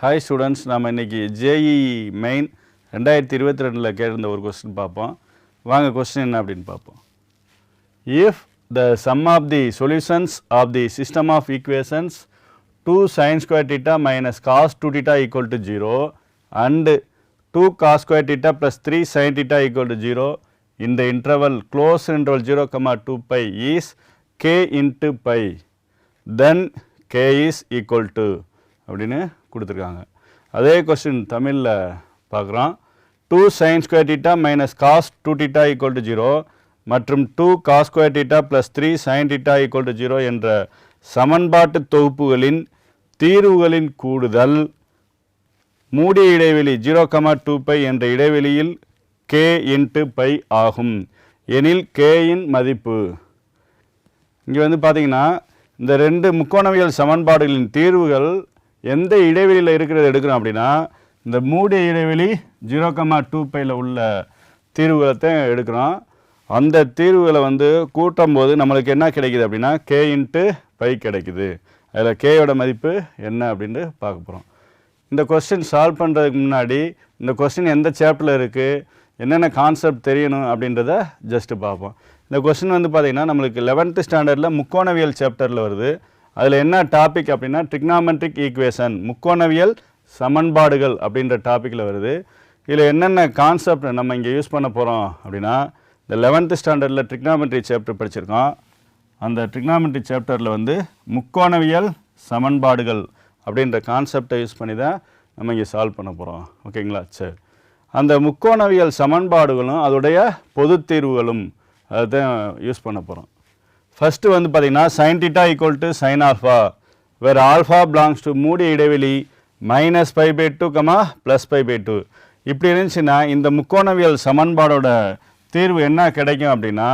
Hi students நாம் இன்னைக்கு JE main ரெண்டாயிரத்தி இருபத்தி ரெண்டில் கேட்டிருந்த ஒரு கொஸ்டின் பார்ப்போம். வாங்க கொஸ்டின் என்ன அப்படின்னு பார்ப்போம். If the sum of the solutions of the system of equations two sine square theta minus cos two theta equal to zero and two cos square theta plus three sine theta equal to zero இந்த interval close interval zero comma two pi is k into pi then k is equal to அப்படின்னு கொடுத்துருக்காங்க. அதே question தமிழில் பார்க்குறோம். Two sine square theta minus cos two theta equal to zero மற்றும் two cos square theta plus three sine theta equal to zero என்ற சமன்பாட்டு தொகுப்புகளின் தீர்வுகளின் கூடுதல் மூடிய இடைவெளி ஜீரோ கமா டூ பை என்ற இடைவெளியில் கே இன்ட்டு பை ஆகும். எனில் கேயின் மதிப்பு. இங்கே வந்து பார்த்தீங்கன்னா இந்த ரெண்டு முக்கோணவியல் சமன்பாடுகளின் தீர்வுகள் எந்த இடைவெளியில் இருக்கிறது எடுக்கிறோம் அப்படின்னா இந்த மூடிய இடைவெளி ஜீரோ கம்மா டூ பையில் உள்ள தீர்வுகளை எடுக்கிறோம். அந்த தீர்வுகளை வந்து கூட்டும் போது நம்மளுக்கு என்ன கிடைக்குது அப்படின்னா கே இன்ட்டு பை கிடைக்குது. அதில் கேயோட மதிப்பு என்ன அப்படின்ட்டு பார்க்க போகிறோம் இந்த கொஸ்டின் சால்வ் பண்ணுறதுக்கு முன்னாடி இந்த கொஸ்டின் எந்த சாப்டரில் இருக்குது என்னென்ன கான்செப்ட் தெரியணும் அப்படின்றத ஜஸ்ட்டு பார்ப்போம். இந்த கொஸ்டின் வந்து பார்த்திங்கன்னா நம்மளுக்கு லெவன்த்து ஸ்டாண்டர்டில் முக்கோணவியல் சாப்டரில் வருது. அதில் என்ன டாபிக் அப்படின்னா ட்ரிக்னாமெட்ரிக் ஈக்குவேஷன் முக்கோணவியல் சமன்பாடுகள் அப்படின்ற டாப்பிக்கில் வருது. இதில் என்னென்ன கான்செப்ட் நம்ம இங்கே யூஸ் பண்ண போகிறோம் அப்படின்னா இந்த லெவன்த்து ஸ்டாண்டர்டில் ட்ரிக்னாமெட்ரி சாப்டர் படிச்சிருக்கோம். அந்த ட்ரிக்னாமெட்ரி சாப்டரில் வந்து முக்கோணவியல் சமன்பாடுகள் அப்படின்ற கான்செப்டை யூஸ் பண்ணி தான் நம்ம இங்கே சால்வ் பண்ண போகிறோம் ஓகேங்களா சரி. அந்த முக்கோணவியல் சமன்பாடுகளும் அதோடைய பொது தீர்வுகளும் அதுதான் யூஸ் பண்ண போகிறோம் ஃபஸ்ட்டு வந்து பார்த்திங்கன்னா sine theta equal to sine alpha வேறு ஆல்ஃபா பிலாங்ஸ் டு மூடிய இடைவெளி minus pi by two comma plus pi by two இப்படி இருந்துச்சுன்னா இந்த முக்கோணவியல் சமன்பாடோட தீர்வு என்ன கிடைக்கும் அப்படின்னா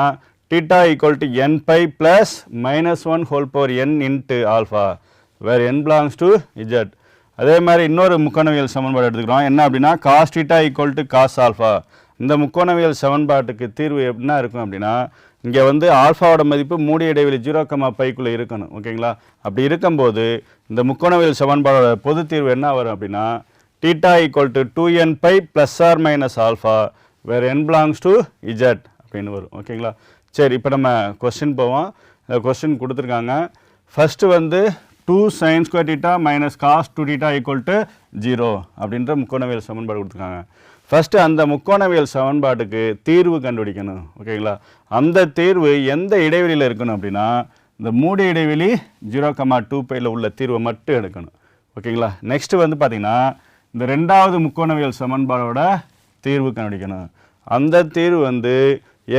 theta equal to n pi plus minus one whole power n into alpha where n belongs to Z அதே மாதிரி இன்னொரு முக்கோணவியல் சமன்பாடு எடுத்துக்கிறோம். என்ன அப்படின்னா cos theta equal to cos alpha இந்த முக்கோணவியல் சமன்பாட்டுக்கு தீர்வு என்ன இருக்கும் அப்படின்னா இங்கே வந்து ஆல்ஃபாவோட மதிப்பு மூடிய இடைவெளி ஜீரோ கமா பைக்குள்ளே இருக்கணும் ஓகேங்களா? அப்படி இருக்கும்போது இந்த முக்கோணவியல் சமன்பாடோட பொது தீர்வு என்ன வரும் அப்படின்னா theta equal to two n pi plus or minus alpha வேறு என் பிலாங்ஸ் டு இஜட் அப்படின்னு வரும் ஓகேங்களா? சரி இப்போ நம்ம கொஸ்டின் போவோம். இந்த கொஸ்டின் கொடுத்துருக்காங்க. ஃபஸ்ட்டு வந்து two sine square theta minus cos two theta equal to zero அப்படின்ற முக்கோணவியல் சமன்பாடு கொடுத்துருக்காங்க. ஃபஸ்ட்டு அந்த முக்கோணவியல் சமன்பாட்டுக்கு தீர்வு கண்டுபிடிக்கணும். ஓகேங்களா? அந்த தீர்வு எந்த இடைவெளியில் இருக்கணும் அப்படின்னா இந்த மூடி இடைவெளி ஜீரோ கமா டூ பையில் உள்ள தீர்வை மட்டும் எடுக்கணும். ஓகேங்களா? நெக்ஸ்ட்டு வந்து பார்த்திங்கன்னா இந்த ரெண்டாவது முக்கோணவியல் சமன்பாடோட தீர்வு கண்டுபிடிக்கணும். அந்த தீர்வு வந்து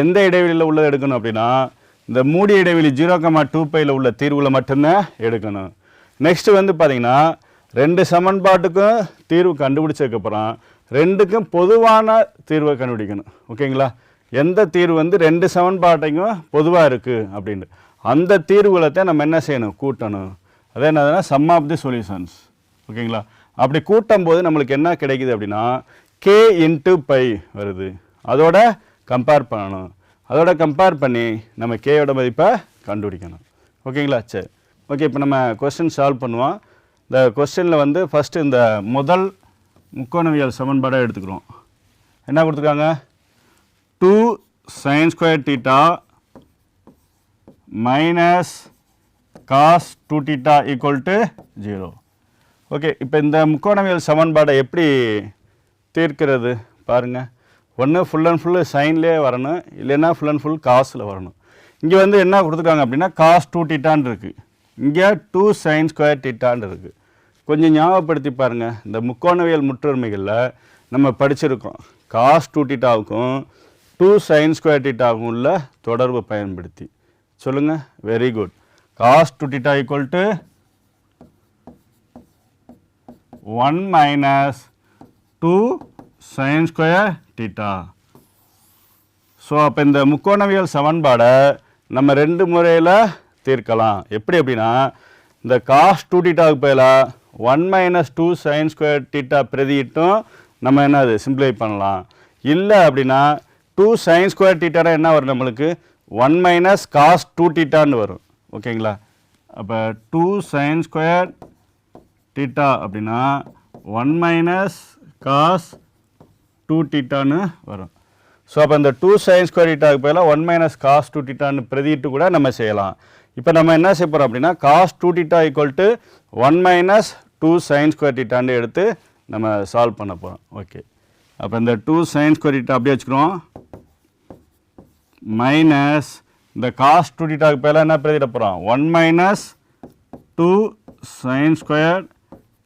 எந்த இடைவெளியில் உள்ளது எடுக்கணும் அப்படின்னா இந்த மூடி இடைவெளி ஜீரோ கமா டூ பையில் உள்ள தீர்வில் மட்டும்தான் எடுக்கணும். நெக்ஸ்ட்டு வந்து பார்த்திங்கன்னா ரெண்டு சமன்பாட்டுக்கும் தீர்வு கண்டுபிடிச்சதுக்கப்புறம் ரெண்டுக்கும் பொதுவான தீர்வை கண்டுபிடிக்கணும். ஓகேங்களா? எந்த தீர்வு வந்து ரெண்டு சமன்பாட்டையும் பொதுவாக இருக்குது அப்படின்ட்டு. அந்த தீர்வுகளை நம்ம என்ன செய்யணும்? கூட்டணும். அதே என்னதுன்னா சம் ஆஃப் தி சொல்யூஷன்ஸ் ஓகேங்களா? அப்படி கூட்டும் போது நம்மளுக்கு என்ன கிடைக்குது அப்படின்னா கே இன்ட்டு பை வருது. அதோட கம்பேர் பண்ணணும். அதோட கம்பேர் பண்ணி நம்ம கேயோட மதிப்பை கண்டுபிடிக்கணும். ஓகேங்களா? சரி. ஓகே இப்போ நம்ம கொஸ்டின் சால்வ் பண்ணுவோம். இந்த கொஸ்டினில் வந்து ஃபஸ்ட்டு இந்த முதல் முக்கோணவியல் சமன்பாடை எடுத்துக்கிறோம். என்ன கொடுத்துருக்காங்க? Two sine square theta minus cos two theta equal to zero okay இப்போ இந்த முக்கோணவியல் சமன்பாடை எப்படி தீர்க்கிறது பாருங்கள் ஒன்று ஃபுல் அண்ட் ஃபுல்லு சைன்லேயே வரணும் இல்லைன்னா ஃபுல் அண்ட் ஃபுல் காசில் வரணும். இங்கே வந்து என்ன கொடுத்துருக்காங்க அப்படின்னா காஸ் டூ டீட்டான் இருக்குது இங்கே டூ சைன் ஸ்கொயர் டீட்டான் இருக்குது கொஞ்சம் ஞாபகப்படுத்தி பாருங்கள் இந்த முக்கோணவியல் முற்றொருமைகளில் நம்ம படிச்சிருக்கோம். காஸ் டூ டீட்டாவுக்கும் டூ சைன் ஸ்கொயர் டீட்டாவுக்கும் உள்ள தொடர்பு பயன்படுத்தி. சொல்லுங்கள் very good cos two theta equal to one minus two sine square theta so அப்போ இந்த முக்கோணவியல் சமன்பாடை நம்ம ரெண்டு முறையில் தீர்க்கலாம். எப்படி அப்படின்னா இந்த காஸ் டூ டீட்டாவுக்கு பதிலாக one minus two sine square theta பிரதியிட்டும் நம்ம என்னது சிம்பிளை பண்ணலாம். இல்லை அப்படின்னா டூ சைன் ஸ்கொயர் டீட்டானா என்ன வரும் நம்மளுக்கு? ஒன் மைனஸ் காஸ் டூ டீட்டான்னு வரும். ஓகேங்களா? அப்போ டூ சைன் ஸ்கொயர் டீட்டா அப்படின்னா ஒன் மைனஸ் காஸ் டூ டீட்டான்னு வரும். ஸோ அப்போ இந்த டூ சைன் ஸ்கொயர் டீட்டாவுக்கு பதிலாக ஒன் மைனஸ் காஸ் டூ டீட்டான்னு பிரதிட்டு கூட நம்ம செய்யலாம். இப்போ நம்ம என்ன செய்ய போகிறோம் அப்படின்னா cos two theta equal to one minus two sine square டீட்டான்னு எடுத்து நம்ம சால்வ் பண்ண போகிறோம் ஓகே அப்போ இந்த டூ சைன் ஸ்கொயர் டீட்டா அப்படியே வச்சுக்கிறோம். மைனஸ் இந்த காஸ் டூ டீட்டாவுக்கு பேரில் என்ன பிரதிட போகிறோம் one minus two sine square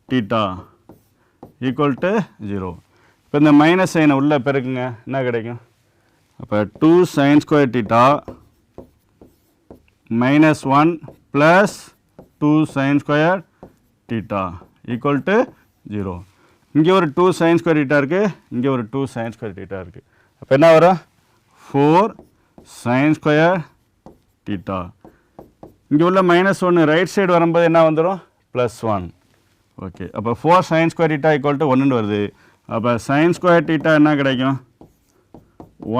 theta equal to zero இப்போ இந்த மைனஸ் சைனை உள்ளே பெருக்குங்க. என்ன கிடைக்கும்? அப்போ two sine square theta minus one plus two sine square theta equal to zero இங்கே ஒரு டூ சைன் ஸ்கொயர் டீட்டா இருக்குது இங்கே ஒரு டூ சைன் ஸ்கொயர் டீட்டா இருக்குது அப்போ என்ன வரும்? ஃபோர் சைன் ஸ்கொயர் டீட்டா இங்கே உள்ள மைனஸ் ஒன்று ரைட் சைடு வரும்போது என்ன வந்துடும் ப்ளஸ் ஒன் ஓகே அப்போ four sine square theta equal to ஒன்று வருது. அப்போ சைன் ஸ்கொயர் டீட்டா என்ன கிடைக்கும்?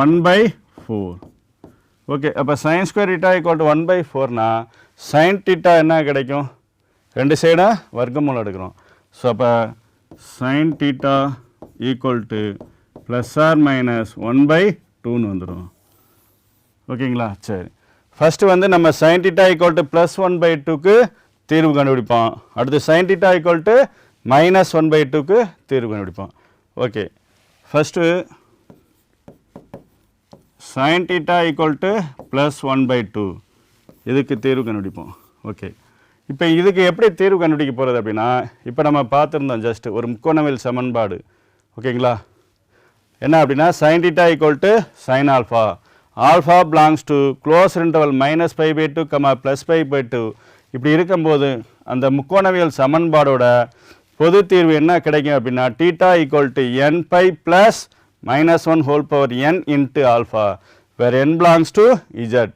ஒன் பை ஃபோர் ஓகே அப்போ sine square theta equal to one by ஃபோர்னா sine theta என்ன கிடைக்கும்? ரெண்டு சைடாக வர்க்கமூலம் எடுக்கிறோம். ஸோ அப்போ sine theta equal to plus or minus one by டூன்னு வந்துடும் ஓகேங்களா சரி. ஃபஸ்ட்டு வந்து நம்ம sine theta equal to plus one by டூக்கு தீர்வு கண்டுபிடிப்போம். அடுத்து sine theta equal to minus one by டூக்கு தீர்வு கண்டுபிடிப்போம். Okay first sine theta equal to plus one by two இதுக்கு தீர்வு கண்டுபிடிப்போம். ஓகே இப்போ இதுக்கு எப்படி தீர்வு கண்டுபிடிக்க போகிறது அப்படின்னா இப்போ நம்ம பார்த்துருந்தோம் ஜஸ்ட் ஒரு முக்கோணவியல் சமன்பாடு. ஓகேங்களா? என்ன அப்படின்னா sine theta equal to sine alpha alpha belongs to close interval minus five by two comma plus five by two இப்படி இருக்கும்போது அந்த முக்கோணவியல் சமன்பாடோட பொது தீர்வு என்ன கிடைக்கும் அப்படின்னா theta equal to n pi plus minus one whole power n into alpha where n belongs to Z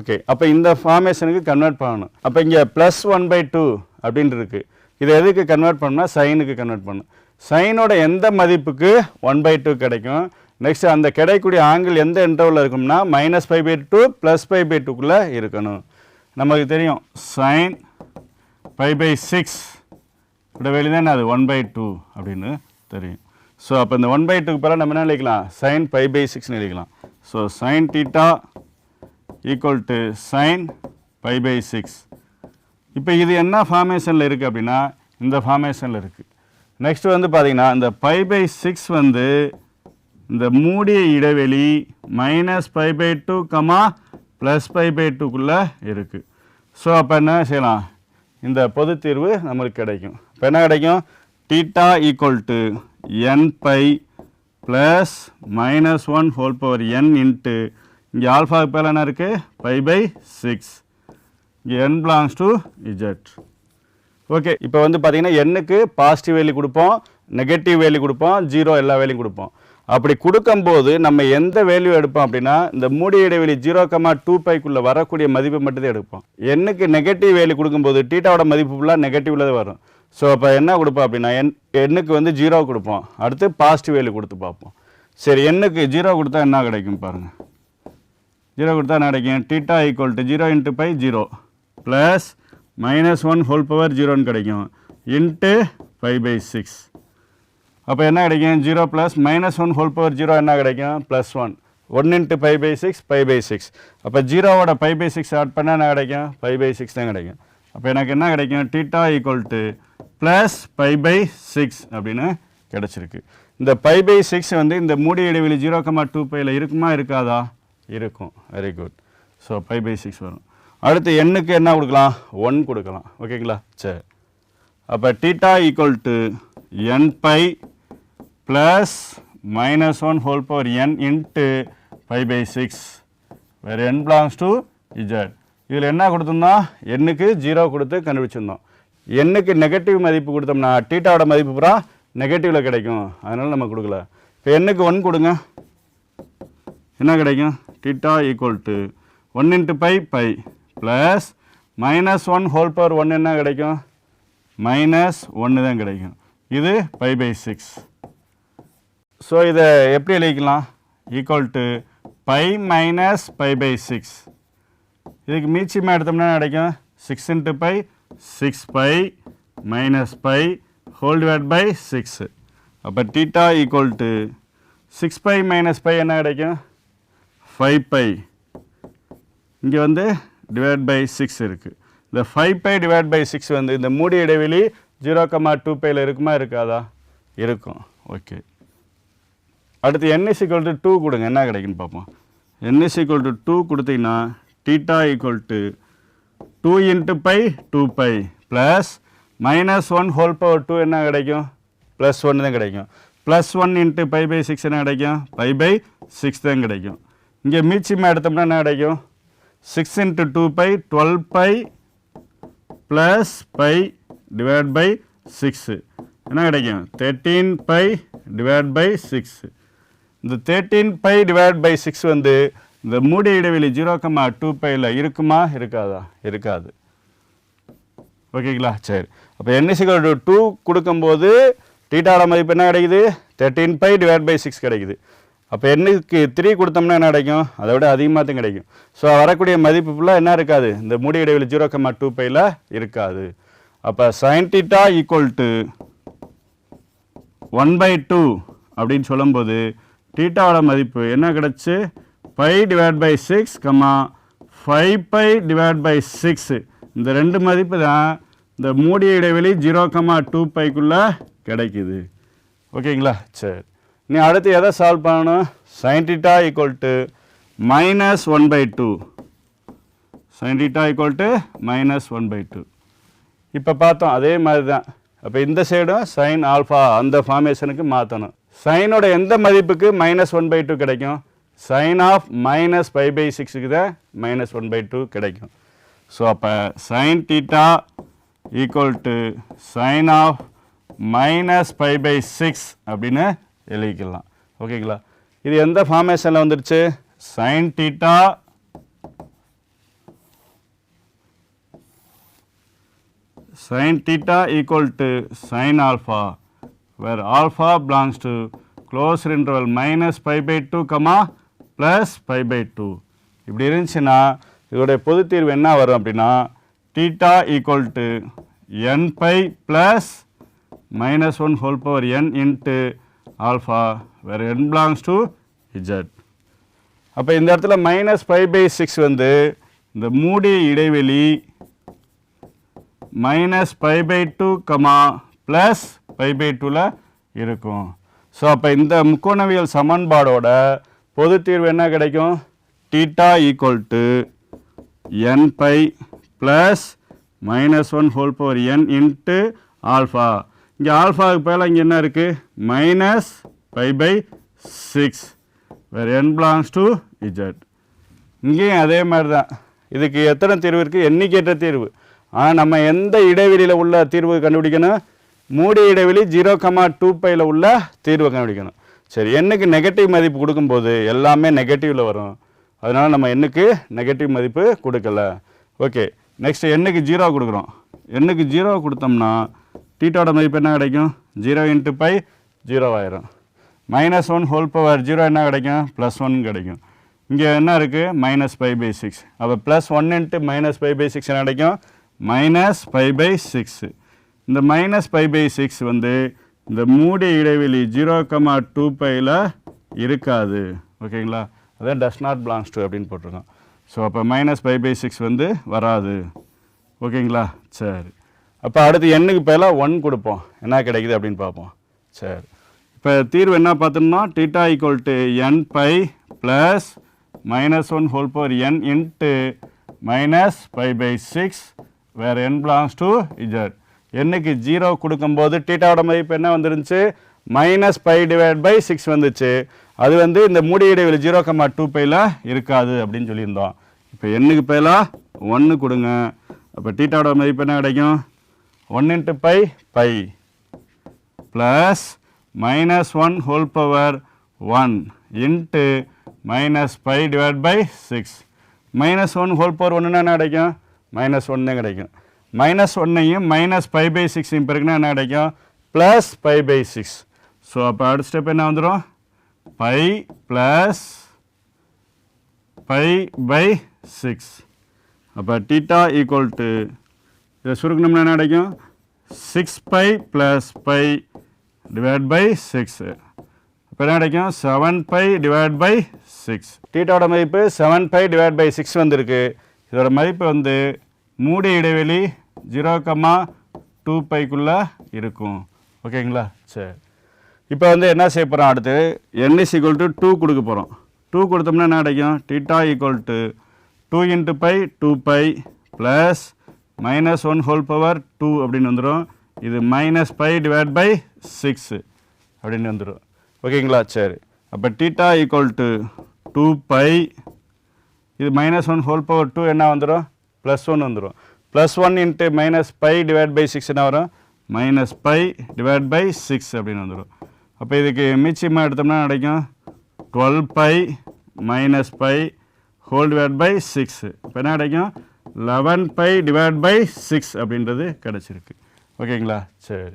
okay அப்போ இந்த ஃபார்மேஷனுக்கு கன்வெர்ட் பண்ணணும். அப்போ இங்கே ப்ளஸ் ஒன் பை டூ அப்படின்ட்டு இதை எதுக்கு கன்வெர்ட் பண்ணால் சைனுக்கு கன்வெர்ட் பண்ணணும். சைனோட எந்த மதிப்புக்கு ஒன் பை டூ கிடைக்கும்? நெக்ஸ்ட் அந்த கிடைக்கூடிய ஆங்கிள் எந்த இன்டர்வலில் இருக்கும்னா minus five by two plus five by டூக்குள்ளே இருக்கணும். நமக்கு தெரியும் சைன் ஃபைவ் பை சிக்ஸ் இப்படி வெளியே தானே அது ஒன் பை டூ அப்படின்னு தெரியும். ஸோ அப்போ இந்த ஒன் பை டூக்கு பிறகு நம்ம என்ன எழுதிக்கலாம்? சைன் ஃபைவ் பை சிக்ஸ்னு எழுதிக்கலாம். So sine theta equal to sine pi by six இப்போ இது என்ன ஃபார்மேஷனில் இருக்குது அப்படின்னா இந்த ஃபார்மேஷனில் இருக்குது நெக்ஸ்ட் வந்து பார்த்தீங்கன்னா இந்த பை பை சிக்ஸ் வந்து இந்த மூடிய இடைவெளி minus pi by two comma plus pi by டூக்குள்ளே இருக்குது ஸோ அப்போ என்ன செய்யலாம்? இந்த பொது தீர்வு நம்மளுக்கு கிடைக்கும். இப்போ என்ன கிடைக்கும்? Theta equal to n pi plus minus one whole power n into இங்கே ஆல்ஃபாவுக்கு பேர் என்ன இருக்குது பை பை சிக்ஸ். இங்கே n belongs to Z okay இப்போ வந்து பார்த்தீங்கன்னா எண்ணுக்கு பாசிட்டிவ் வேல்யூ கொடுப்போம் நெகட்டிவ் வேல்யூ கொடுப்போம் ஜீரோ எல்லா வேல்யூ கொடுப்போம். அப்படி கொடுக்கும்போது நம்ம எந்த வேல்யூ எடுப்போம் அப்படின்னா இந்த மூடி இடைவெளி ஜீரோ கமா டூ பைக்குள்ளே வரக்கூடிய மதிப்பை மட்டும்தான் எடுப்போம். எண்ணுக்கு நெகட்டிவ் வேல்யூ கொடுக்கும்போது டீட்டாவோட மதிப்பு ஃபுல்லாக நெகட்டிவில் தான் வரும். ஸோ அப்போ என்ன கொடுப்போம் அப்படின்னா எண் எண்ணுக்கு வந்து ஜீரோ கொடுப்போம். அடுத்து பாசிட்டிவ் வேல்யூ கொடுத்து பார்ப்போம். சரி எண்ணுக்கு ஜீரோ கொடுத்தா என்ன கிடைக்கும் பாருங்கள் ஜீரோ கொடுத்தா என்ன கிடைக்கும்? Theta equal to zero into pi zero plus minus one whole power ஜீரோன்னு கிடைக்கும். இன்ட்டு ஃபைவ் பை சிக்ஸ் அப்போ என்ன கிடைக்கும்? Zero plus minus one whole power zero என்ன கிடைக்கும்? Plus one one into five pi six five pi six அப்போ ஜீரோவோட five by six add பண்ணால் என்ன கிடைக்கும்? ஃபைவ் பை சிக்ஸ் தான் கிடைக்கும். அப்போ எனக்கு என்ன கிடைக்கும்? Theta equal to plus five pi six அப்படின்னு கிடச்சிருக்கு. இந்த ஃபைவ் பை சிக்ஸ் வந்து இந்த மூடி இடைவெளி ஜீரோ கமா டூ பையில் இருக்குமா இருக்காதா? இருக்கும். Very good so five pi six வரும். அடுத்து எண்ணுக்கு என்ன கொடுக்கலாம்? ஒன் கொடுக்கலாம். ஓகேங்களா சரி. அப்போ theta equal to n pi plus minus one whole power n into five pi six where n belongs to Z இதில் என்ன கொடுத்துருந்தோம்? எண்ணுக்கு ஜீரோ கொடுத்து கண்டுபிடிச்சிருந்தோம். எண்ணுக்கு நெகட்டிவ் மதிப்பு கொடுத்தோம்னா டீட்டாவோட மதிப்பு பூரா நெகட்டிவில் கிடைக்கும். அதனால் நம்ம கொடுக்கல. இப்போ எண்ணுக்கு ஒன் கொடுங்க. என்ன கிடைக்கும்? Theta equal to one into pi pi plus minus one whole power one என்ன கிடைக்கும்? மைனஸ் ஒன்று தான் கிடைக்கும். இது பை பை சிக்ஸ் ஸோ இதை எப்படி எழுதிக்கலாம்? Equal to pi minus pi by six இதுக்கு மீச்சியமாக எடுத்தோம்னா கிடைக்கும்? Six into pi six pi minus pi whole divide by six அப்போ theta equal to six pi minus pi என்ன கிடைக்கும்? ஃபைவ் பை இங்கே வந்து டிவைட் பை சிக்ஸ் இருக்குது இந்த five pi divide by six வந்து இந்த மூடி இடைவெளி ஜீரோ கமா டூ பையில் இருக்குமா இருக்காதா? இருக்கும். ஓகே அடுத்து n is equal to two கொடுங்க. என்ன கிடைக்குன்னு பார்ப்போம். n is equal to two கொடுத்தீங்கன்னா theta equal to two into pi two pi plus minus one whole power two என்ன கிடைக்கும்? ப்ளஸ் ஒன் தான் கிடைக்கும். Plus one into pi by six என்ன கிடைக்கும்? பை பை சிக்ஸ் தான் கிடைக்கும். இங்கே மீச்சியமாக எடுத்தோம்னா என்ன கிடைக்கும்? Six into two pi twelve pi plus pi divide by six என்ன கிடைக்கும்? Thirteen pi divide by six இந்த thirteen pi divide by six வந்து இந்த மூடி இடைவெளி ஜீரோ கம்மா டூ பையில் இருக்குமா? இருக்காதா? இருக்காது. ஓகேங்களா? சரி. அப்போ என்எஸ்சிக்கல் டு டூ கொடுக்கும்போது டீட்டாவோட மதிப்பு என்ன கிடைக்குது? Thirteen pi divide by six கிடைக்குது. அப்போ எண்ணுக்கு த்ரீ கொடுத்தோம்னா என்ன கிடைக்கும்? அதை விட அதிகமாக தான் கிடைக்கும். ஸோ வரக்கூடிய மதிப்பு ஃபுல்லாக என்ன இருக்காது? இந்த மூடி இடைவெளி ஜீரோ கம்மா டூ பையில் இருக்காது. அப்போ sine theta equal to one by two அப்படின்னு சொல்லும்போது டீட்டாவோட மதிப்பு என்ன கிடச்சி? Pi divide by six comma five pi divide by six இந்த ரெண்டு மதிப்பு தான் இந்த மூடிய இடைவெளி ஜீரோ கம்மா டூ பைக்குள்ளே கிடைக்குது. ஓகேங்களா? சரி. நீ அடுத்து எதை சால்வ் பண்ணணும்? Sine theta equal to minus one by two sine theta equal to minus one by two இப்போ பார்த்தோம் அதே மாதிரி தான் அப்போ இந்த சைடும் சைன் ஆல்ஃபா அந்த ஃபார்மேஷனுக்கு மாற்றணும் சைனோட எந்த மதிப்புக்கு மைனஸ் ஒன் பை டூ கிடைக்கும்? Sine of minus five pi சிக்ஸுக்கு தான் மைனஸ் ஒன் பை டூ கிடைக்கும். ஸோ அப்போ sine theta equal to sine of minus five pi six அப்படின்னு எழுதிக்கலாம் ஓகேங்களா இது எந்த ஃபார்மேஷனில் வந்துருச்சு sine theta sin theta equal to sin alpha where alpha belongs to closed interval minus pi by 2 comma plus pi by 2 இப்படி இருந்துச்சுன்னா இதோடைய பொது தீர்வு என்ன வரும் அப்படின்னா theta equal to n pi plus minus 1 whole power n into alpha where n belongs to z. அப்போ இந்த இடத்துல மைனஸ் ஃபைவ் பை சிக்ஸ் வந்து இந்த மூடிய இடைவெளி minus pi by two comma plus pi by டூவில் இருக்கும். ஸோ அப்போ இந்த முக்கோணவியல் சமன்பாடோட பொது தீர்வு என்ன கிடைக்கும்? Theta equal to n pi plus minus one whole power n into alpha இங்கே ஆல்ஃபாவுக்கு பதிலாக இங்கே என்ன இருக்குது மைனஸ் பை பை சிக்ஸ் வேறு என் பிலாங்ஸ் டு இஜட் இங்கேயும் அதே மாதிரி தான் இதுக்கு எத்தனை தீர்வு இருக்குது எண்ணிக்கையற்ற தீர்வு. ஆனால் நம்ம எந்த இடைவெளியில் உள்ள தீர்வு கண்டுபிடிக்கணும்? மூடி இடைவெளி ஜீரோ கமா டூ பையில் உள்ள தீர்வை கண்டுபிடிக்கணும். சரி எண்ணுக்கு நெகட்டிவ் மதிப்பு கொடுக்கும்போது எல்லாமே நெகட்டிவில் வரும். அதனால் நம்ம எண்ணுக்கு நெகட்டிவ் மதிப்பு கொடுக்கல. ஓகே நெக்ஸ்ட் எண்ணுக்கு ஜீரோ கொடுக்குறோம். எண்ணுக்கு ஜீரோ கொடுத்தோம்னா டீட்டோட மதிப்பு என்ன கிடைக்கும்? ஜீரோ இன்ட்டு பை ஜீரோ ஆயிரும். Minus one whole power zero என்ன கிடைக்கும்? ப்ளஸ் ஒன் கிடைக்கும். இங்கே என்ன இருக்குது மைனஸ் ஃபைவ் பை சிக்ஸ் அப்போ plus one into minus five pi six என்ன கிடைக்கும்? மைனஸ் ஃபைவ் பை சிக்ஸு இந்த மைனஸ் ஃபைவ் பை சிக்ஸ் வந்து இந்த மூடி இடைவெளி ஜீரோ கமா டூ பையில் இருக்காது. ஓகேங்களா? அதான் டஸ் நாட் பிலாங்ஸ் டு அப்படின்னு போட்டிருக்கோம். ஸோ அப்போ மைனஸ் ஃபைவ் பை சிக்ஸ் வந்து வராது. ஓகேங்களா? சரி. அப்போ அடுத்து எண்ணுக்கு பதிலாக ஒன் கொடுப்போம். என்ன கிடைக்குது அப்படின்னு பார்ப்போம். சரி. இப்போ தீர்வு என்ன பார்த்தோம்னா theta equal to n pi plus minus one whole power n into minus five pi six where n belongs to Z என்னைக்கு ஜீரோ கொடுக்கும்போது டீட்டாவோட மதிப்பு என்ன வந்துருந்துச்சு? Minus pi divide by six வந்துச்சு. அது வந்து இந்த மூடி இடைவெளி ஜீரோ கம்மா டூ பையில் இருக்காது அப்படின்னு சொல்லியிருந்தோம். இப்போ எண்ணுக்கு பதிலாக ஒன்று கொடுங்க. அப்போ டீட்டாவோட மதிப்பு என்ன கிடைக்கும்? One into pi pi plus minus one whole power one into minus pi divided pi six minus one whole power ஒன்றுனா என்ன கிடைக்கும்? மைனஸ் தான் கிடைக்கும். மைனஸ் ஒன்னையும் மைனஸ் ஃபைவ் பை சிக்ஸையும் பிறகுனா என்ன கிடைக்கும்? Plus pi by six so அப்போ அடுத்த ஸ்டெப் என்ன வந்துடும் pi plus pi by six அப்போ டீட்டா ஈக்குவல் டு இதை சுருக்கணும்னா என்ன கிடைக்கும் six pi plus pi divide by six இப்போ என்ன கிடைக்கும் seven pi divide pi six டீட்டாவோட மதிப்பு seven pi divide pi six வந்திருக்கு. இதோட மதிப்பு வந்து மூடி இடைவெளி ஜீரோ கம்மா டூ பைக்குள்ளே இருக்கும். ஓகேங்களா? சரி. இப்போ வந்து என்ன செய்ய போகிறோம் அடுத்து n is equal டூ கொடுக்க போகிறோம் டூ கொடுத்தோம்னா என்ன கிடைக்கும் theta equal to two into pi two pi plus minus one whole power two அப்படின்னு வந்துடும் இது minus pi divide by six அப்படின்னு வந்துடும் ஓகேங்களா? சரி. அப்போ theta equal to two pi இது minus one whole power two என்ன வந்துடும் ப்ளஸ் ஒன் வந்துடும் plus one into minus pi divide by six என்ன வரும்? Minus pi divide by six அப்படின்னு வந்துடும் அப்போ இதுக்கு மிச்சமாக எடுத்தோம்னா கிடைக்கும்? Twelve pi minus pi whole divide by six இப்போ என்ன கிடைக்கும்? Eleven pi divide by six அப்படின்றது கிடச்சிருக்கு. ஓகேங்களா? சரி.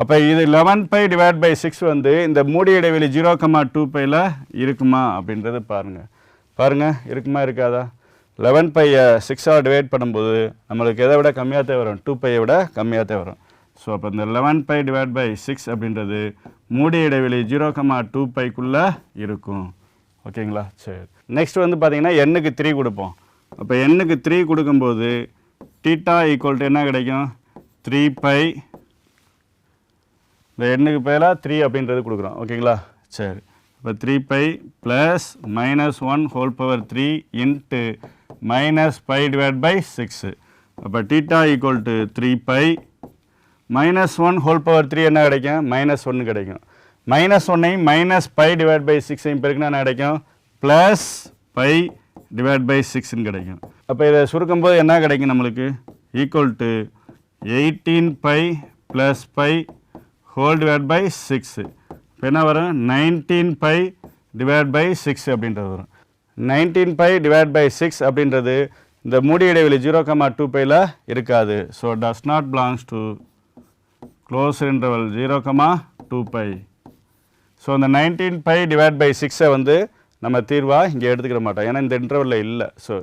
அப்போ இது eleven pi divide by six வந்து இந்த மூடி இடைவெளி ஜீரோ கமா டூ பையில் இருக்குமா அப்படின்றது பாருங்கள் பாருங்கள் இருக்குமா இருக்காதா? லெவன் பையை சிக்ஸாக டிவைட் பண்ணும்போது நம்மளுக்கு எதை விட கம்மியாக தான் வரும்? டூ பையை விட கம்மியாக தான் வரும். ஸோ அப்போ இந்த eleven pi divide by six அப்படின்றது மூடி இடைவெளி ஜீரோ கமா டூ பைக்குள்ளே இருக்கும். ஓகேங்களா? சரி. நெக்ஸ்ட் வந்து பார்த்தீங்கன்னா எண்ணுக்கு த்ரீ கொடுப்போம். அப்போ எண்ணுக்கு த்ரீ கொடுக்கும்போது டீட்டா ஈக்குவல் டு என்ன கிடைக்கும்? த்ரீ பை இந்த எண்ணுக்கு பேராக த்ரீ அப்படின்றது கொடுக்குறோம். ஓகேங்களா சரி. இப்போ three pi plus minus one whole power three into minus pi divide pi six அப்போ theta equal to three pi minus one whole power three என்ன கிடைக்கும்? மைனஸ் ஒன்று கிடைக்கும். மைனஸ் ஒன்னையும் மைனஸ் பை டிவைட் பை சிக்ஸையும் பெருக்குன்னா என்ன கிடைக்கும்? ப்ளஸ் பை டிவைட் பை சிக்ஸ்னு கிடைக்கும். அப்போ இதை சுருக்கும்போது என்ன கிடைக்கும் நம்மளுக்கு? Equal to eighteen pi plus pi whole divide by six இப்போ என்ன வரும்? Nineteen pi divide by six அப்படின்றது வரும். Nineteen pi divide by six அப்படின்றது இந்த மூடி இடைவெளி ஜீரோ கமா டூ பையில் இருக்காது. So does not belongs to close interval zero comma two pi so இந்த நைன்டீன் பை டிவைட் பை சிக்ஸை வந்து நம்ம தீர்வாக இங்கே எடுத்துக்கிற மாட்டோம். ஏன்னா இந்த இன்டர்வலில் இல்லை. ஸோ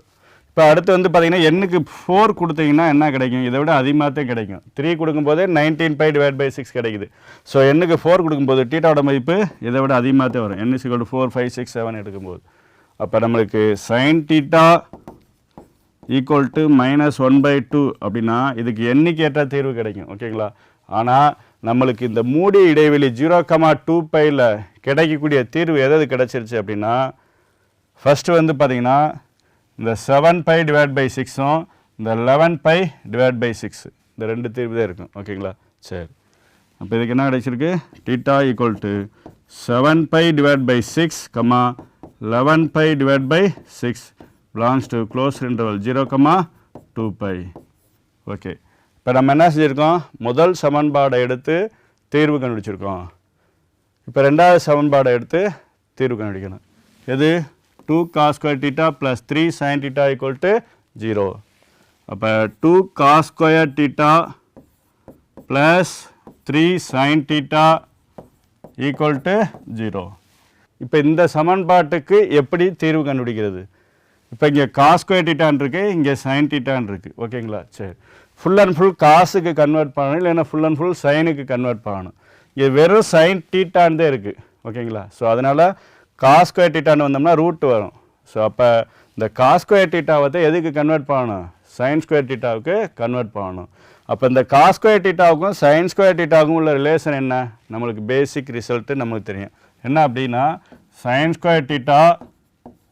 இப்போ அடுத்து வந்து பார்த்தீங்கன்னா எண்ணுக்கு ஃபோர் கொடுத்தீங்கன்னா என்ன கிடைக்கும்? இதை விட அதிகமாக தான் கிடைக்கும். Three கொடுக்கும்போதே nineteen pi divide by six கிடைக்குது. ஸோ எண்ணுக்கு ஃபோர் கொடுக்கும்போது டீட்டாவோட மதிப்பு இதை விட அதிகமாக தான் வரும் என் சிக்கல் ஃபோர் ஃபைவ் சிக்ஸ் செவன் எடுக்கும்போது. அப்போ நம்மளுக்கு sine theta equal to minus one by two அப்படின்னா இதுக்கு எண்ணிக்கேற்ற தீர்வு கிடைக்கும். ஓகேங்களா ஆனால் நம்மளுக்கு இந்த மூடி இடைவெளி ஜீரோ கமா டூ பையில் கிடைக்கக்கூடிய தீர்வு எதாவது கிடச்சிருச்சு அப்படின்னா ஃபஸ்ட்டு வந்து பார்த்தீங்கன்னா இந்த செவன் பை டிவைட் பை சிக்ஸும் இந்த eleven pi divide by six இந்த ரெண்டு தீர்வு தான் இருக்கும். ஓகேங்களா சரி. அப்போ இதுக்கு என்ன கிடைச்சிருக்கு? Theta equal to seven pi divide by six comma eleven pi divide by six belongs to close interval zero comma two pi okay இப்போ நம்ம என்ன செஞ்சுருக்கோம்? முதல் சமன்பாடை எடுத்து தீர்வு கண்டுபிடிச்சிருக்கோம். இப்போ ரெண்டாவது சமன்பாடை எடுத்து தீர்வு கண்டுபிடிக்கணும். எது? Two cos square theta plus three sine theta equal to zero அப்போ two cos square theta plus three sine theta equal to zero இப்போ இந்த சமன்பாட்டுக்கு எப்படி தீர்வு கண்டுபிடிக்கிறது? இப்போ இங்கே காஸ் ஸ்கொயர் டீட்டான் இருக்குது இங்கே சைன் டீட்டான் இருக்குது ஓகேங்களா சரி. ஃபுல் அண்ட் ஃபுல் காசுக்கு கன்வெர்ட் பண்ணணும் இல்லைன்னா ஃபுல் அண்ட் ஃபுல் சைனுக்கு கன்வெர்ட் பண்ணணும். இது வெறும் சைன் டீட்டான் தான் இருக்குது ஓகேங்களா ஸோ அதனால் காஸ் ஸ்கொயர் டீட்டான்னு வந்தோம்னா ரூட் வரும். ஸோ அப்போ இந்த காஸ் டீட்டாவை தான் எதுக்கு கன்வெர்ட் பண்ணணும்? சைன் ஸ்கொயர் டீட்டாவுக்கு கன்வெர்ட் பண்ணணும். அப்போ இந்த காஸ் டீட்டாவுக்கும் சைன் ஸ்கொயர் டீட்டாவுக்கும் உள்ள ரிலேஷன் என்ன? நம்மளுக்கு பேசிக் ரிசல்ட்டு நமக்கு தெரியும். என்ன அப்படின்னா sine square theta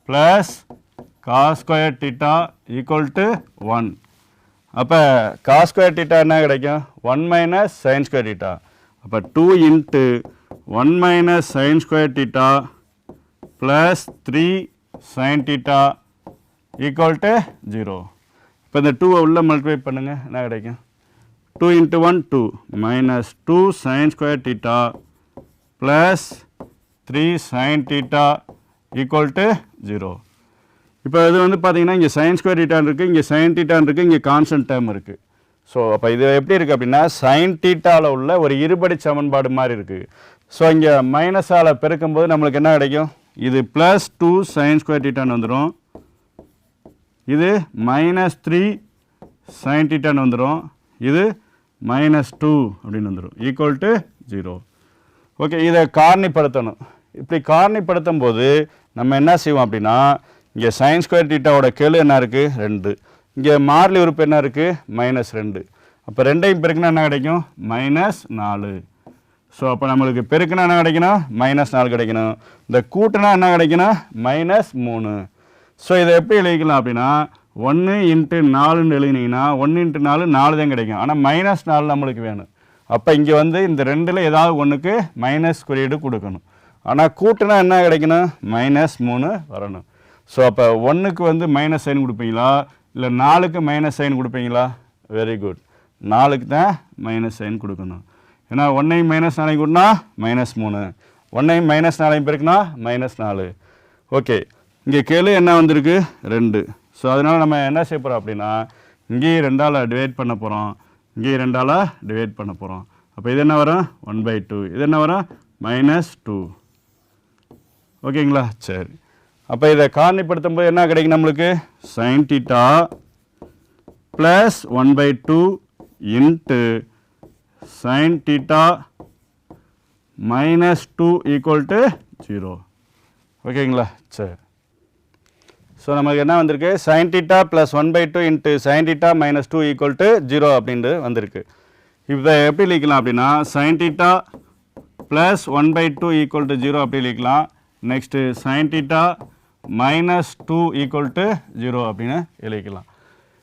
plus cos theta equal to one அப்போ காஸ் ஸ்கொயர் டீட்டா என்ன கிடைக்கும்? One minus sine square theta அப்போ two into one minus sine square theta plus three sine theta equal to zero இப்போ இந்த டூவை உள்ளே multiply பண்ணுங்கள் என்ன கிடைக்கும்? Two into one two minus two sine square theta plus three sine theta equal to zero இப்போ இது வந்து பார்த்தீங்கன்னா இங்கே சைன் ஸ்கொயர் டீட்டான் இருக்குது இங்கே சைன் டீட்டான் இருக்குது இங்கே கான்ஸ்டன்ட் டேர்ம் இருக்குது ஸோ அப்போ இது எப்படி இருக்குது அப்படின்னா சைன் டீட்டாவில் உள்ள ஒரு இருபடி சமன்பாடு மாதிரி இருக்குது ஸோ இங்கே மைனஸால் பெருக்கும்போது நம்மளுக்கு என்ன கிடைக்கும்? இது ப்ளஸ் டூ சைன் ஸ்கொயர் டீட்டான்னு வந்துடும் இது மைனஸ் த்ரீ சைன் டீட்டான்னு வந்துடும் இது மைனஸ் டூ அப்படின்னு வந்துடும் ஈக்குவல் டு ஜீரோ ஓகே இதை காரணிப்படுத்தணும். இப்படி காரணிப்படுத்தும் போது நம்ம என்ன செய்வோம் அப்படின்னா இங்கே சைன் ஸ்கொயர் டீட்டாவோட கெழு என்ன இருக்குது ரெண்டு. இங்கே மார்லி உறுப்பு என்ன இருக்குது மைனஸ் ரெண்டு. அப்போ ரெண்டையும் பெருக்குனா என்ன கிடைக்கும்? மைனஸ் நாலு. ஸோ அப்போ நம்மளுக்கு பெருக்குனா என்ன கிடைக்கணும் மைனஸ் நாலு கிடைக்கணும். இந்த கூட்டுனா என்ன கிடைக்கணும் மைனஸ் மூணு. ஸோ இதை எப்படி எழுதிக்கலாம் அப்படின்னா ஒன்று இன்ட்டு நாலுன்னு எழுதினீங்கன்னா ஒன்று இன்ட்டு நாலு நாலு தான் கிடைக்கும். ஆனால் மைனஸ் நாலு நம்மளுக்கு வேணும். அப்போ இங்கே வந்து இந்த ரெண்டில் ஏதாவது ஒன்றுக்கு மைனஸ் குறியீடு கொடுக்கணும். ஆனால் கூட்டுனா என்ன கிடைக்கணும்? மைனஸ் மூணு வரணும். ஸோ அப்போ ஒன்றுக்கு வந்து மைனஸ் சைன் கொடுப்பீங்களா? இல்லை நாலுக்கு மைனஸ் சைன் கொடுப்பீங்களா? வெரி குட் நாலுக்கு தான் மைனஸ் சைன் கொடுக்கணும். ஏன்னா ஒன்றையும் மைனஸ் நாளைக்கு கூட்டினா மைனஸ் மூணு. ஒன்றையும் மைனஸ் நாளையும் பிறகுனா மைனஸ் நாலு. ஓகே இங்கே கேளு என்ன வந்திருக்கு? ரெண்டு. ஸோ அதனால் நம்ம என்ன செய்ய போகிறோம் அப்படின்னா இங்கேயும் ரெண்டால் டிவைட் பண்ண போகிறோம் இங்கேயும் ரெண்டால் டிவைட் பண்ண போகிறோம் அப்போ இது என்ன வரும்? ஒன் பை டூ இது என்ன வரும்? மைனஸ் டூ ஓகேங்களா சரி. அப்போ இதை காரணிப்படுத்தும் போது என்ன கிடைக்கும் நம்மளுக்கு? Sine theta plus one by two into sine theta minus two equal to zero ஓகேங்களா? சரி. ஸோ நமக்கு என்ன வந்திருக்கு? Sine theta plus one by two into sine theta minus two equal to zero அப்படின்ட்டு வந்திருக்கு. இப்போ எப்படி லீக்கலாம் அப்படின்னா sine theta plus one by two equal to zero அப்படி லீக்கலாம் next sine theta minus two equal to zero அப்படின்னு எழுதிக்கலாம்.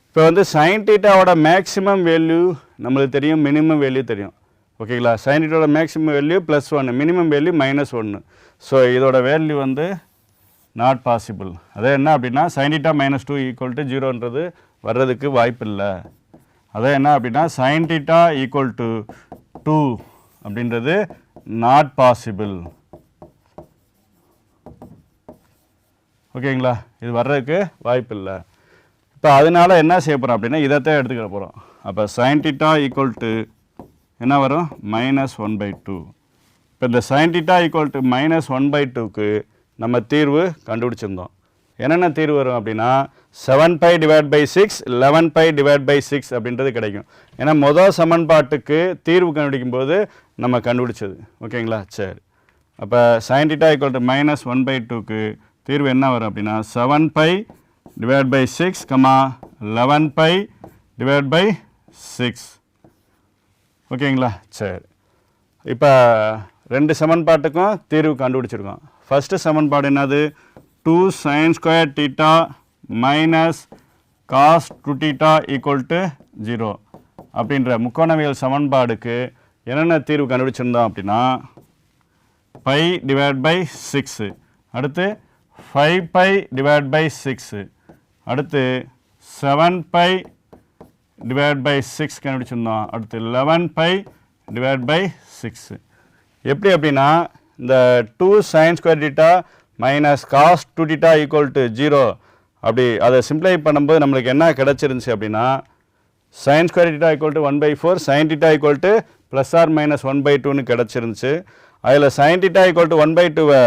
இப்போ வந்து சைன் டீட்டாவோட மேக்ஸிமம் வேல்யூ நம்மளுக்கு தெரியும் மினிமம் வேல்யூ தெரியும். ஓகேங்களா சைன் டீட்டாவோட மேக்ஸிமம் வேல்யூ ப்ளஸ் ஒன்று மினிமம் வேல்யூ மைனஸ் ஒன்று ஸோ இதோட வேல்யூ வந்து நாட் பாசிபிள் அது என்ன அப்படின்னா sine theta minus two equal to ஜீரோன்றது வர்றதுக்கு வாய்ப்பில்லை அது என்ன அப்படின்னா sine theta equal to two அப்படின்றது நாட் பாசிபிள் ஓகேங்களா? இது வர்றதுக்கு வாய்ப்பு இல்லை இப்போ அதனால என்ன செய்ய போகிறோம் அப்படின்னா இதைத்தான் எடுத்துக்கிற போகிறோம் அப்போ சயின்டிட்டா ஈக்குவல் டு என்ன வரும்? மைனஸ் ஒன் பை டூ இப்போ இந்த sine theta equal to minus one by டூக்கு நம்ம தீர்வு கண்டுபிடிச்சிருந்தோம். என்னென்ன தீர்வு வரும் அப்படின்னா seven pi divide by six eleven pi divide by six அப்படின்றது கிடைக்கும். ஏன்னா மொதல் சமன்பாட்டுக்கு தீர்வு கண்டுபிடிக்கும் போது நம்ம கண்டுபிடிச்சது. ஓகேங்களா? சரி. அப்போ sine theta equal to minus one by டூக்கு தீர்வு என்ன வரும் அப்படின்னா seven pi divide by six comma eleven pi divide by six ஓகேங்களா? சரி. இப்போ ரெண்டு சமன்பாட்டுக்கும் தீர்வு கண்டுபிடிச்சிருக்கோம். ஃபஸ்ட்டு சமன்பாடு என்னது? Two sine square theta minus cos two theta equal to zero அப்படின்ற முக்கோணவியல் சமன்பாடுக்கு என்னென்ன தீர்வு கண்டுபிடிச்சிருந்தோம் அப்படின்னா பை டிவைட் பை சிக்ஸு அடுத்து five pi divide by six அடுத்து seven pi divide by six கண்டுபிடிச்சிருந்தோம். அடுத்து eleven pi divide by six எப்படி அப்படின்னா இந்த two sine square theta minus cos two theta equal to zero அப்படி அதை சிம்ப்ளை பண்ணும்போது நம்மளுக்கு என்ன கிடச்சிருந்துச்சு அப்படின்னா sine square theta equal to one by four sine theta equal to plus or minus one by டூன்னு கிடச்சிருந்துச்சு. அதில் sine theta equal to one by டூவை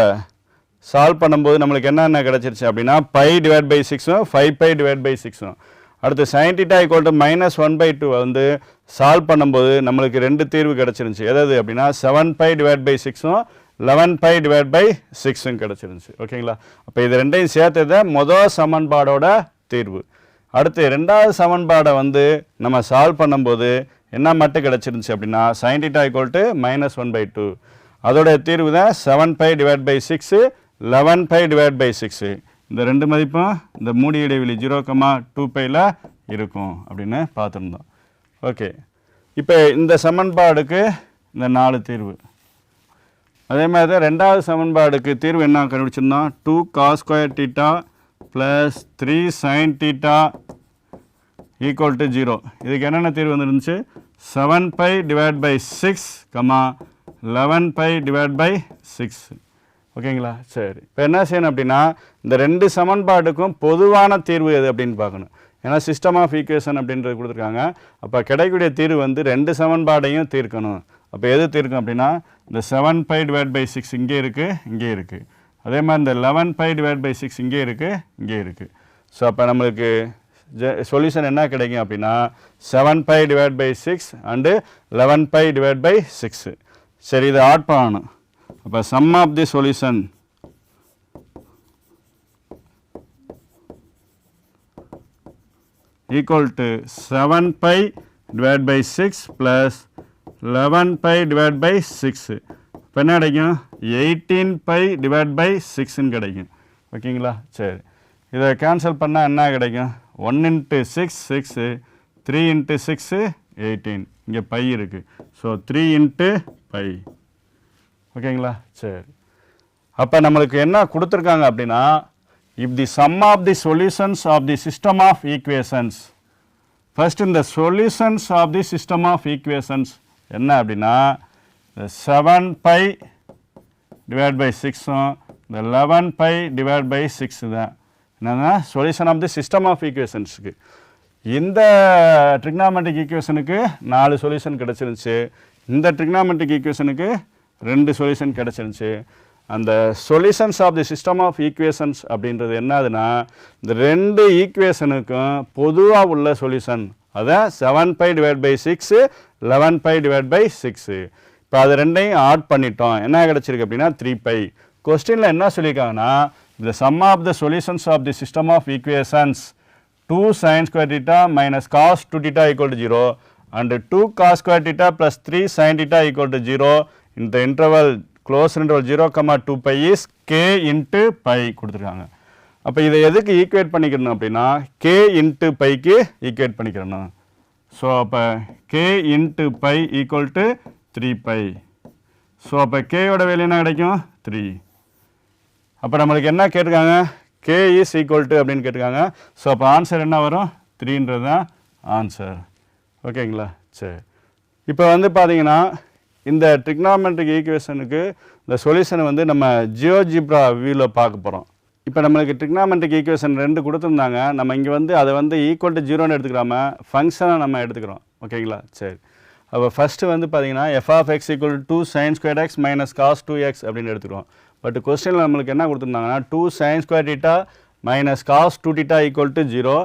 சால்வ் பண்ணும்போது நம்மளுக்கு என்னென்ன கிடச்சிருச்சு அப்படின்னா பை டிவைட் பை சிக்ஸும் ஃபைவ் பை டிவைட் பை சிக்ஸும் அடுத்து sine theta equal to minus one by two வந்து சால்வ் பண்ணும்போது நம்மளுக்கு ரெண்டு தீர்வு கிடச்சிருந்துச்சு. எதாவது அப்படின்னா செவன் பை டிவைட் பை சிக்ஸும் லெவன் பை டிவைட் பை சிக்ஸும் கிடச்சிருந்துச்சு. ஓகேங்களா? அப்போ இது ரெண்டையும் சேர்த்தது மொதல் சமன்பாடோட தீர்வு. அடுத்து ரெண்டாவது சமன்பாடை வந்து நம்ம சால்வ் பண்ணும்போது என்ன மட்டும் கிடச்சிருந்துச்சு அப்படின்னா sine theta equal to minus one by two அதோடைய தீர்வு தான் seven pi divide by six eleven pi divide by six இந்த ரெண்டு மதிப்பும் இந்த மூடி இடைவெளி ஜீரோ கமா டூ பையில் இருக்கும் அப்படின்னு பார்த்துருந்தோம். ஓகே இப்போ இந்த சமன்பாடுக்கு இந்த நாலு தீர்வு. அதே மாதிரி தான் ரெண்டாவது சமன்பாடுக்கு தீர்வு என்ன கண்டுபிடிச்சிருந்தோம்? Two cos square theta plus three sine theta equal to zero இதுக்கு என்னென்ன தீர்வு வந்துருந்துச்சு? Seven pi divide by six comma eleven pi divide by six ஓகேங்களா? சரி. இப்போ என்ன செய்யணும் அப்படின்னா இந்த ரெண்டு சமன்பாட்டுக்கும் பொதுவான தீர்வு எது அப்படின்னு பார்க்கணும். ஏன்னா சிஸ்டம் ஆஃப் ஈக்குவேஷன் அப்படின்றது கொடுத்துருக்காங்க. அப்போ கிடைக்கக்கூடிய தீர்வு வந்து ரெண்டு சமன்பாடையும் தீர்க்கணும். அப்போ எது தீர்க்கும் அப்படின்னா இந்த seven pi divide by six இங்கே இருக்குது இங்கே இருக்குது அதே மாதிரி இந்த eleven pi divide by six இங்கே இருக்குது இங்கே இருக்குது ஸோ அப்போ நம்மளுக்கு சொல்யூஷன் என்ன கிடைக்கும் அப்படின்னா seven pi divide by six and eleven pi divide by six சரி இதை ஆட் பண்ணணும். அப்போ sum of the solution equal to 7 pi divided by 6 plus 11 pi divided by 6 இப்போ என்ன கிடைக்கும்? எயிட்டீன் பை டிவைட் பை சிக்ஸ்ன்னு கிடைக்கும். ஓகேங்களா? சரி. இதை கேன்சல் பண்ணால் என்ன கிடைக்கும்? One into six six three into six eighteen இங்கே பை இருக்குது ஸோ த்ரீ இன்ட்டு பை ஓகேங்களா? சரி. அப்போ நம்மளுக்கு என்ன கொடுத்துருக்காங்க அப்படின்னா if the sum of the solutions of the system of equations first இந்த solutions of the system of equations என்ன அப்படின்னா செவன் பை டிவைட் பை சிக்ஸும் இந்த eleven pi divide by six தான். என்னென்னா solution of the system of ஈக்குவேஷன்ஸுக்கு இந்த trigonometric ஈக்குவேஷனுக்கு நாலு solution கிடச்சிருந்துச்சு. இந்த ட்ரிக்னாமெட்ரிக் ஈக்குவேஷனுக்கு ரெண்டு சொல்யூஷன் கிடச்சிருந்துச்சு. அந்த solutions of the system of equations அப்படின்றது என்னதுன்னா இந்த ரெண்டு ஈக்குவேஷனுக்கும் பொதுவாக உள்ள சொல்யூஷன் அதான் seven pi divide by six eleven pi divide by six இப்போ அது ரெண்டையும் ஆட் பண்ணிட்டோம். என்ன கிடச்சிருக்கு அப்படின்னா த்ரீ பை கொஸ்டினில் என்ன சொல்லியிருக்காங்கன்னா இந்த sum of the solutions of the system of equations two sine square theta minus cos two theta equal to zero and two cos square theta plus three sine theta equal to zero இந்த the interval close interval 0 comma 2 pi is k into pi கொடுத்துருக்காங்க. அப்போ இதை எதுக்கு equate பண்ணிக்கணும் அப்படின்னா K into பைக்கு equate பண்ணிக்கிறணும். So அப்போ K into pi equal to three pi so அப்போ கேயோட வேல்யூ என்ன கிடைக்கும்? த்ரீ அப்போ நம்மளுக்கு என்ன கேட்டிருக்காங்க? கே இஸ் ஈக்குவல் டு அப்படின்னு கேட்டிருக்காங்க. ஸோ அப்போ ஆன்சர் என்ன வரும்? த்ரீன்றது தான் ஆன்சர் ஓகேங்களா சரி. இப்போ வந்து பார்த்தீங்கன்னா இந்த ட்ரிக்னாமெட்ரிக் ஈக்குவேஷனுக்கு இந்த சொல்யூஷனை வந்து நம்ம ஜியோஜிப்ரா வியூவில் பார்க்க போகிறோம் இப்போ நம்மளுக்கு ட்ரிக்னாமெட்ரிக் ஈக்குவேஷன் ரெண்டு கொடுத்துருந்தாங்க. நம்ம இங்கே வந்து அதை வந்து ஈக்குவல் டு ஜீரோன்னு எடுத்துக்கிறாம ஃபங்க்ஷனை நம்ம எடுத்துக்கிறோம். ஓகேங்களா சரி. அப்போ ஃபஸ்ட்டு வந்து பார்த்தீங்கன்னா f of x equal to sine square x minus cos two x அப்படின்னு எடுத்துக்கிறோம். பட் கொஸ்டினில் நம்மளுக்கு என்ன கொடுத்துருந்தாங்கன்னா two sine square theta minus cos two theta equal to zero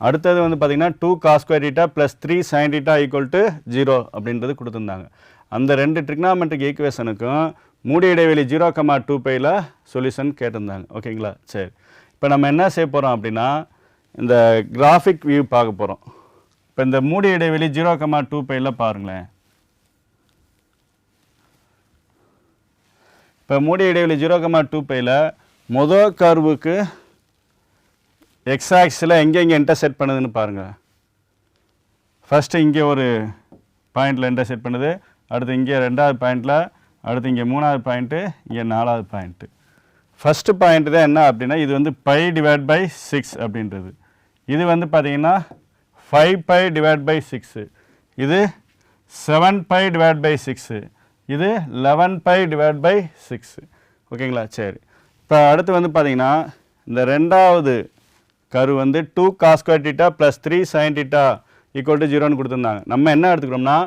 அடுத்தது வந்து பார்த்தீங்கன்னா two cos square theta plus three sine theta equal to zero அப்படின்றது கொடுத்துருந்தாங்க. அந்த ரெண்டு ட்ரிக்னாமெட்ரிக் ஈக்குவேஷனுக்கும் மூடி இடைவெளி ஜீரோ கமா டூ பையில் சொல்யூஷன் கேட்டிருந்தாங்க. ஓகேங்களா? சரி. இப்போ நம்ம என்ன செய்ய போகிறோம் அப்படின்னா இந்த கிராஃபிக் வியூ பார்க்க போகிறோம் இப்போ இந்த மூடி இடைவெளி ஜீரோ கமா டூ பையில் பாருங்களேன். இப்போ மூடி இடைவெளி ஜீரோ கமா டூ பையில் மொதல் கர்வுக்கு எக்ஸ் ஆக்ஸில் எங்கெங்கே இன்டர்செட் பண்ணுதுன்னு பாருங்கள் ஃபஸ்ட்டு இங்கே ஒரு பாயிண்டில் இன்டர்செட் பண்ணுது. அடுத்து இங்கே ரெண்டாவது பாயிண்ட்டில் அடுத்து இங்கே மூணாவது பாயிண்ட்டு இங்கே நாலாவது பாயிண்ட்டு ஃபஸ்ட்டு பாயிண்ட் தான் என்ன அப்படின்னா இது வந்து பை டிவைட் பை சிக்ஸ் அப்படின்றது. இது வந்து பார்த்தீங்கன்னா five pi divide by six இது seven pi divide by six இது eleven pi divide by six ஓகேங்களா சரி. இப்போ அடுத்து வந்து பார்த்தீங்கன்னா இந்த ரெண்டாவது கரு வந்து two cos theta plus three sine theta equal to ஜீரோன்னு கொடுத்துருந்தாங்க. நம்ம என்ன எடுத்துக்கிறோம்னா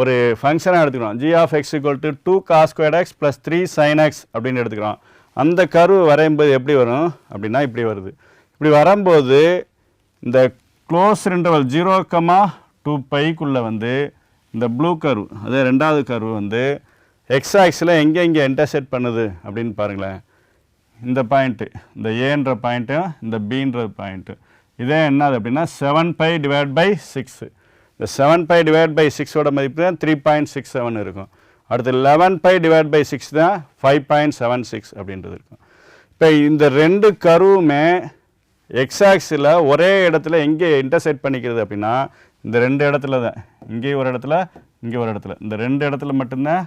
ஒரு ஃபங்க்ஷனாக எடுத்துக்கிறோம் G of x equal to two cos square x plus three sine x அப்படின்னு எடுத்துக்கிறோம். அந்த கருவு வரையும்போது எப்படி வரும்? அப்படின்னா இப்படி வருது. இப்படி வரும்போது இந்த close interval zero comma two பைக்குள்ளே வந்து இந்த ப்ளூ கர்வ் அதே ரெண்டாவது கர்வ் வந்து எக்ஸ் ஆக்ஸில் எங்கே எங்கே இன்டர்செக்ட் பண்ணுது அப்படின்னு பாருங்களேன். இந்த பாயிண்ட்டு இந்த ஏன்ற பாயிண்ட்டும் இந்த பீன்ற பாயிண்ட்டு இதே என்னது அப்படின்னா seven pi divide by six இந்த செவன் பை டிவைட் பை சிக்ஸோட மதிப்பு தான் த்ரீ பாயிண்ட் சிக்ஸ் செவன் இருக்கும். அடுத்து eleven pi divide by six தான் ஃபைவ் பாயிண்ட் செவன் சிக்ஸ் அப்படின்றது இருக்கும். இப்போ இந்த ரெண்டு கருவுமே எக்ஸாக்ஸில் ஒரே இடத்துல எங்கே இன்டர்செக்ட் பண்ணிக்கிறது அப்படின்னா இந்த ரெண்டு இடத்துல தான். இங்கே ஒரு இடத்துல இங்கே ஒரு இடத்துல. இந்த ரெண்டு இடத்துல மட்டும்தான்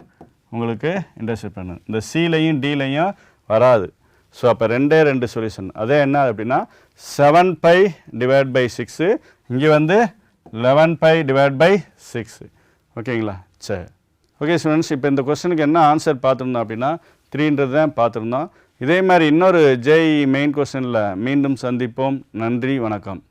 உங்களுக்கு இன்டர்செக்ட் பண்ணுது. இந்த சிலையும் டிலையும் வராது. ஸோ அப்போ ரெண்டே ரெண்டு சொல்யூஷன் அதே என்ன அப்படின்னா seven pi divide by six இங்கே வந்து eleven pi divide by six ஓகேங்களா சரி. ஓகே ஸ்டூடெண்ட்ஸ் இப்போ இந்த கொஸ்டினுக்கு என்ன ஆன்சர் பார்த்துருந்தோம் அப்படின்னா த்ரீன்றது தான் பார்த்துருந்தோம். இதே மாதிரி இன்னொரு ஜேஇ மெயின் கொஸ்டினில் மீண்டும் சந்திப்போம். நன்றி வணக்கம்.